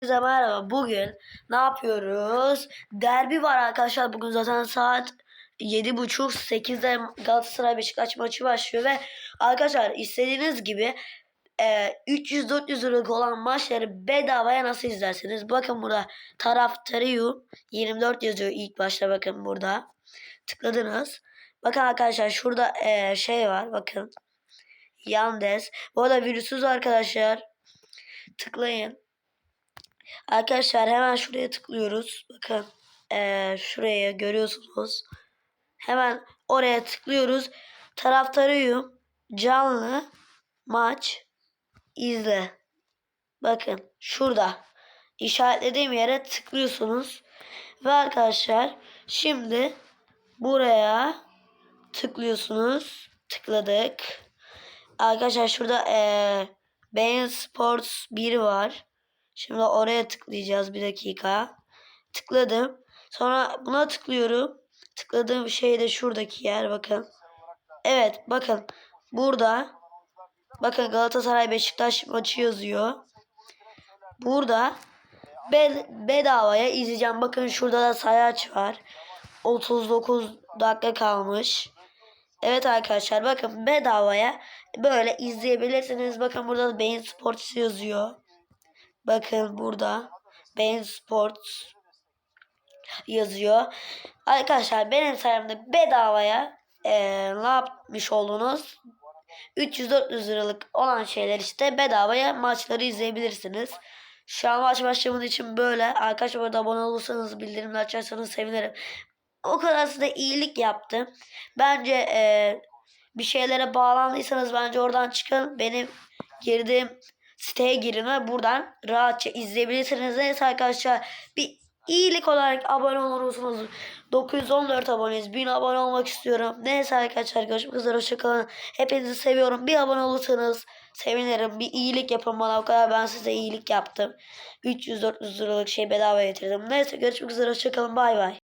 Herkese merhaba. Bugün ne yapıyoruz? Derbi var arkadaşlar. Bugün zaten saat 7.30-8'de Galatasaray Beşiktaş maçı başlıyor ve arkadaşlar istediğiniz gibi e, 300-400 liralık olan maçları bedavaya nasıl izlersiniz? Bakın burada taraftarıyım 24 yazıyor ilk başta bakın burada. Tıkladınız. Bakın arkadaşlar şurada e, şey var bakın. Yandes. Bu arada virüsüz arkadaşlar. Tıklayın. Arkadaşlar hemen şuraya tıklıyoruz. Bakın eee, şuraya görüyorsunuz. Hemen oraya tıklıyoruz. Taraftarıyım. Canlı maç izle. Bakın şurada işaretlediğim yere tıklıyorsunuz. Ve arkadaşlar şimdi buraya tıklıyorsunuz. Tıkladık. Arkadaşlar şurada eee Bein Sports 1 var. Şimdi oraya tıklayacağız bir dakika. Tıkladım. Sonra buna tıklıyorum. Tıkladığım şey de şuradaki yer bakın. Evet bakın burada bakın Galatasaray Beşiktaş maçı yazıyor. Burada bed bedavaya izleyeceğim. Bakın şurada da sayaç var. 39 dakika kalmış. Evet arkadaşlar bakın bedavaya böyle izleyebilirsiniz. Bakın burada da Bein Sports yazıyor. Bakın burada Bein Sports yazıyor. Arkadaşlar benim sayemde bedavaya eee, ne yapmış oldunuz? 300-400 liralık olan şeyler işte bedavaya maçları izleyebilirsiniz. Şu an maç başlamadığı için böyle. Arkadaşlar burada abone olursanız bildirimleri açarsanız sevinirim. O kadar size iyilik yaptım. Bence eee, bir şeylere bağlandıysanız bence oradan çıkın. Benim girdiğim siteye girin ve buradan rahatça izleyebilirsiniz. Neyse arkadaşlar bir iyilik olarak abone olursunuz. 914 aboneyiz. 1000 abone olmak istiyorum. Neyse arkadaşlar görüşmek üzere. Hoşçakalın. Hepinizi seviyorum. Bir abone olursanız sevinirim. Bir iyilik yapın bana. O kadar ben size iyilik yaptım. 300-400 liralık şey bedava getirdim. Neyse görüşmek üzere. Hoşçakalın. Bay bay.